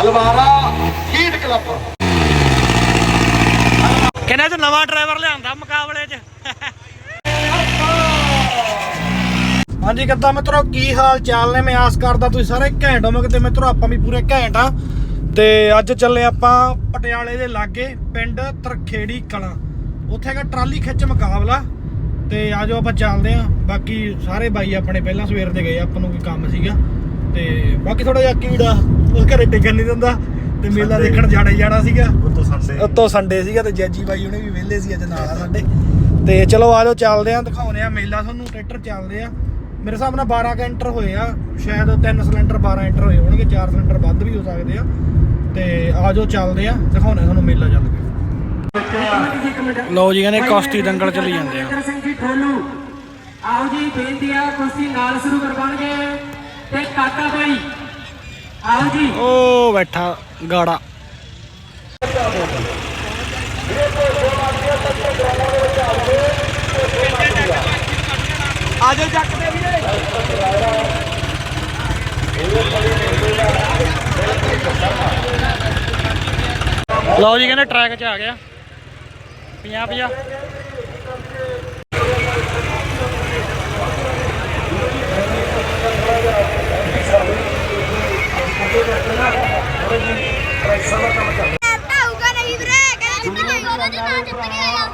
Halwara heat club. ਕਹਿੰਦੇ ਤੇ ਨਵਾਂ ਡਰਾਈਵਰ ਲਿਆਂਦਾ ਮੁਕਾਬਲੇ 'ਚ? ਹਾਂਜੀ ਕਿੱਦਾਂ ਮਿੱਤਰੋ ਕੀ ਹਾਲ ਚਾਲ ਨੇ? ਮੈਂ ਆਸ ਕਰਦਾ ਤੁਸੀਂ ਸਾਰੇ ਘੈਂਟ ਹੋਵੋਗੇ ਤੇ ਮਿੱਤਰੋ ਆਪਾਂ ਵੀ ਪੂਰੇ ਘੈਂਟ ਆ। ਤੇ ਅੱਜ ਚੱਲੇ ਆਪਾਂ ਪਟਿਆਲੇ ਦੇ ਲਾਗੇ ਪਿੰਡ ਤਰਖੇੜੀ ਕਲਾਂ। ਉੱਥੇ ਹੈਗਾ ਟਰਾਲੀ ਖਿੱਚ ਮੁਕਾਬਲਾ। ਤੇ ਆਜੋ ਆਪਾਂ ਚੱਲਦੇ ਆਂ ਬਾਕੀ ਸਾਰੇ ਬਾਈ ਆਪਣੇ ਪਹਿਲਾਂ ਸਵੇਰ ਦੇ ਗਏ ਆਪਾਂ ਨੂੰ ਕੋਈ ਕੰਮ ਸੀਗਾ। ਤੇ ਬਾਕੀ ਥੋੜਾ ਜਿਹਾ ਕੀੜਾ ਉਹ ਘਰੇ ਟਿਕਣ ਨਹੀਂ ਦਿੰਦਾ ਤੇ ਮੇਲਾ ਦੇਖਣ ਜਾਣਾ ਹੀ ਜਾਣਾ ਸੀਗਾ। ਉਤੋਂ ਸੰਡੇ ਉੱਤੋਂ ਸੰਡੇ ਸੀਗਾ ਤੇ ਜੱਜੀ ਬਾਈ ਉਹਨੇ ਵੀ ਵਿਹਲੇ ਸੀ ਅੱਜ ਨਾਲ ਆ ਸਾਡੇ। ਤੇ ਚਲੋ ਆ ਜਾਓ ਚੱਲਦੇ ਆਂ ਦਿਖਾਉਨੇ ਆ ਮੇਲਾ ਤੁਹਾਨੂੰ ਟਰੈਕਟਰ ਚੱਲਦੇ ਆ। ਮੇਰੇ ਹਿਸਾਬ ਨਾਲ 12 ਕ ਐਂਟਰ ਹੋਏ ਆ ਸ਼ਾਇਦ 3 ਸਿਲੰਡਰ 12 ਐਂਟਰ ਹੋਏ ਹੋਣਗੇ 4 ਸਿਲੰਡਰ ਵੱਧ ਵੀ ਹੋ ਸਕਦੇ ਆ। ਤੇ ਆ ਜਾਓ ਚੱਲਦੇ ਆ ਦਿਖਾਉਨੇ ਤੁਹਾਨੂੰ ਮੇਲਾ ਚੱਲ ਕੇ। ਲਓ ਜੀ ਕਹਿੰਦੇ ਕਾਸਟੀ ਦੰਗਲ ਚੱਲੀ ਜਾਂਦੇ ਆ। ਸਿੰਘ ਜੀ ਆਓ ਜੀ ਬੇਨਤੀ ਆ ਕੁਸ਼ਤੀ ਨਾਲ ਸ਼ੁਰੂ ਕਰਵਾਉਣਗੇ। ਤੇ ਕਾਕਾ ਬਾਈ ਆਓ ਜੀ ਬੈਠਾ ਗਾੜਾ। ਆਜੋ ਵੀਰੇ। ਲਓ ਜੀ ਕਹਿੰਦੇ ਟਰੈਕ 'ਚ ਆ ਗਿਆ। 50 50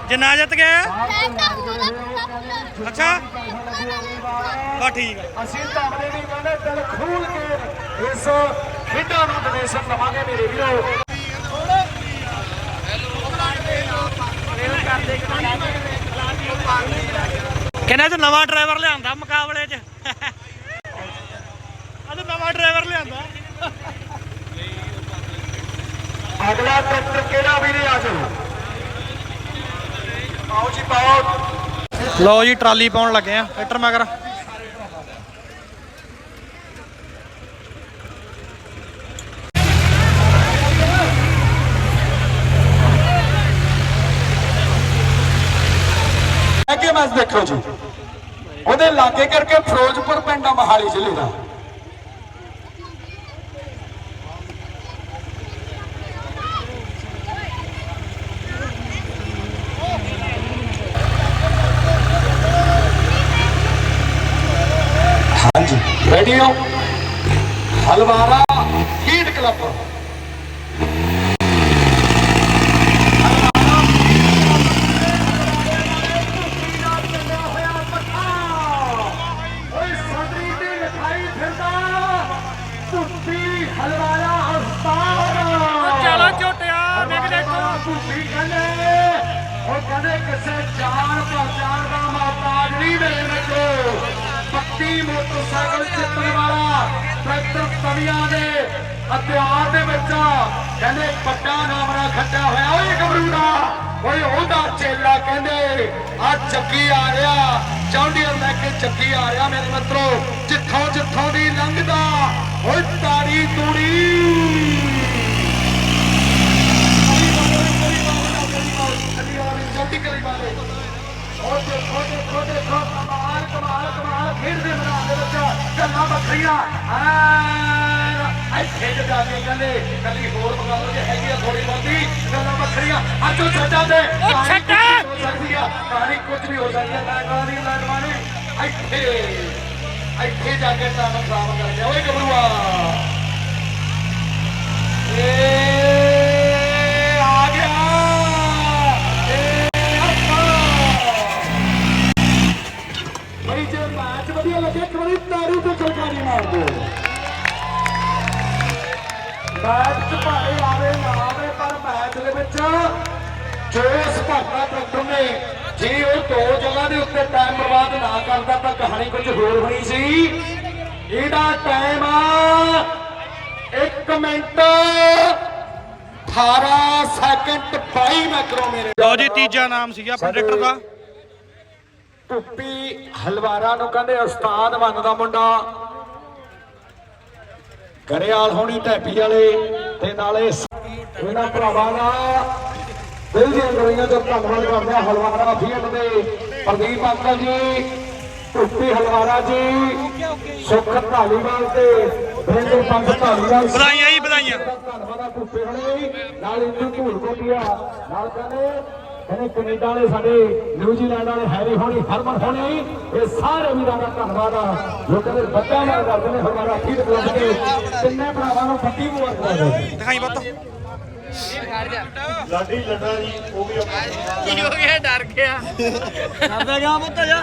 ਕਹਿੰਦਾ ਜਿੱਤ ਗਿਆ ਅੱਛਾ। ਬਾ ਠੀਕ ਆ। ਅਸੀਂ ਤੁਹਾਡੇ ਵੀ ਕਹਿੰਦੇ ਦਿਲ ਖੂਲ ਕੇ ਇਸ ਖੇਡਾਂ ਨੂੰ ਡੋਨੇਸ਼ਨ ਲਵਾਂਗੇ ਮੇਰੇ ਵੀਰੋ। ਕਹਿੰਦੇ ਤੇ ਨਵਾਂ ਡਰਾਈਵਰ ਲਿਆਂਦਾ ਮੁਕਾਬਲੇ 'ਚ। ਅੱਜ ਨਵਾਂ ਡਰਾਈਵਰ ਲਿਆਂਦਾ। ਅਗਲਾ ਟਰੈਕਟਰ ਕਿਹੜਾ ਵੀਰੇ ਆ ਜਾਓ ਆਓ ਜੀ ਪਾਓ। ਲਓ ਜੀ ਟਰਾਲੀ ਪਾਉਣ ਲੱਗੇ ਆ। ਟਰੈਕਟਰ ਮਗਰ। ਅੱਗੇ ਮੈਚ ਦੇਖੋ ਜੀ ਉਹਦੇ ਲਾਗੇ ਕਰਕੇ ਫਿਰੋਜ਼ਪੁਰ ਪਿੰਡ ਆ ਮਹਾਲੀ ਜ਼ਿਲ੍ਹੇ ਦਾ। ਸਕਦੇ ਹੋ। Halwara heat club. ਉਹ ਕਹਿੰਦੇ ਕਿਸੇ ਚਾਰ ਪਰ ਦਾ ਮਾਤਾ ਨਹੀਂ ਮੇਰੇ 32 ਮੋਟਰਸਾਈਕਲ ਜਿੱਤਣ ਵਾਲਾ ਟਰੈਕਟਰ ਤਵੀਆਂ ਦੇ ਹਥਿਆਰ ਦੇ ਵਿੱਚ ਕਹਿੰਦੇ ਵੱਡਾ ਨਾਮਰਾ ਖੱਟਿਆ ਹੋਇਆ। ਓਏ ਗਬਰੂ ਦਾ ਓਏ ਉਹਦਾ ਚੇਲਾ ਕਹਿੰਦੇ, ਆ ਚੱਕੀ ਆ ਰਿਹਾ। ਚੌਂਡੀ ਲੈ ਕੇ ਚੱਕੀ ਆ ਰਿਹਾ ਮੇਰੇ ਮਿੱਤਰੋ। ਜਿੱਥੋਂ ਜਿੱਥੋਂ ਦੀ ਲੰਘਦਾ, ਓਏ ਤਾਰੀ ਤੂੜੀ। ਇੱਥੇ ਜਾ ਕੇ ਕਹਿੰਦੇ ਕੱਲੀ ਹੋਰ ਮੰਗਾ ਲਓ ਜੇ ਹੈਗੀ ਆ ਥੋੜੀ ਬਹੁਤੀ। ਗੱਲਾਂ ਬੱਕਰੀਆਂ ਅੱਜ ਛੱਡਾਂ ਦੇ ਉਹ ਛੱਡਾਂ! ਹੋ ਸਕਦੀ ਆ ਕਹਾਣੀ ਕੁਝ ਵੀ ਹੋ ਸਕਦੀ ਆ ਮੈਂ ਕਹਾਣੀ ਲੈਣਵਾਨੀ ਇੱਥੇ ਇੱਥੇ ਜਾ ਕੇ ਤਾਂ ਖਰਾਬ ਕਰ ਗਿਆ। ਓਏ ਗੱਭਰੂਆ। ਏ ਮੈਚ ਭਾਵੇਂ ਆਵੇ ਨਾ ਆਵੇ ਪਰ ਮੈਚ ਦੇ ਵਿੱਚ ਜੋ ਇਸ ਭਾਗਾ ਟਰੈਕਟਰ ਨੇ ਜੇ ਉਹ ਦੋ ਜਗ੍ਹਾ ਦੇ ਉੱਤੇ ਟਾਈਮ ਬਰਬਾਦ ਨਾ ਕਰਦਾ ਤਾਂ ਕਹਾਣੀ ਕੁਝ ਹੋਰ ਹੋਣੀ ਸੀ। ਇਹਦਾ ਟਾਈਮ ਆ 1 ਮਿੰਟ। 18 ਸੈਕਿੰਡ 22 ਮਾਈਕਰੋ ਮੇਰੇ। ਲਓ ਜੀ ਤੀਜਾ ਨਾਮ ਸੀਗਾ ਆਪਣੇ ਟਰੈਕਟਰ ਦਾ। ਟੁੱਪੀ ਹਲਵਾਰਾ ਨੂੰ ਕਹਿੰਦੇ ਉਸਤਾਦ ਬਣਦਾ ਮੁੰਡਾ। ਗਰੇਵਾਲ ਹੋਣੀ ਢੈਪੀ ਵਾਲੇ ਤੇ ਨਾਲੇ ਇਹਨਾਂ ਭਰਾਵਾਂ ਦਾ ਦਿਲ ਦੀਆਂ ਗਲੀਆਂ ਤੋਂ ਧੰਨਵਾਦ ਕਰਦੇ ਆ ਹਲਵਾਰਾ ਫੀਲਡ ਦੇ ਪ੍ਰਦੀਪ ਅੰਕਲ ਜੀ ਟੁੱਪੀ ਹਲਵਾਰਾ ਜੀ ਸੁਖ ਢਾਲੀਵਾਲ ਤੇ ਬਿੰਦਰ ਪੰਜ ਢਾਲੀਵਾਲ ਜੀ ਵਧਾਈਆਂ ਵਧਾਈਆਂ ਧੰਨਵਾਦ ਆ ਹਣੇ ਨਾਲ ਇੰਦੂ ਧੂਲ ਕੋਟੀਆ ਨਾਲ ਕਹਿੰਦੇ ਕਹਿੰਦੇ ਕੈਨੇਡਾ ਵਾਲੇ ਸਾਡੇ ਨਿਊਜ਼ੀਲੈਂਡ ਵਾਲੇ ਹੈਰੀ ਹੋਣੀ ਹਰਮਨ ਹੋਣੀ ਇਹ ਸਾਰੇ ਵੀਰਾਂ ਦਾ ਧੰਨਵਾਦ ਆ। ਜੋ ਕਹਿੰਦੇ ਬੱਚਾ ਨਾਲ ਕਰਦੇ ਨੇ ਹਮਾਰਾ ਫੀਡ ਕਲੱਬ ਦੇ ਤਿੰਨੇ ਭਰਾਵਾਂ ਨੂੰ ਫੱਟੀ ਮੁਬਾਰਕਾਂ ਦੇ ਦਿਖਾਈ ਬੱਤ ਲਾਡੀ ਲੱਡਾ ਜੀ ਉਹ ਵੀ ਕੀ ਹੋ ਗਿਆ? ਡਰ ਗਿਆ। ਕਰਦੇ ਗਿਆ ਪੁੱਤ ਜਾ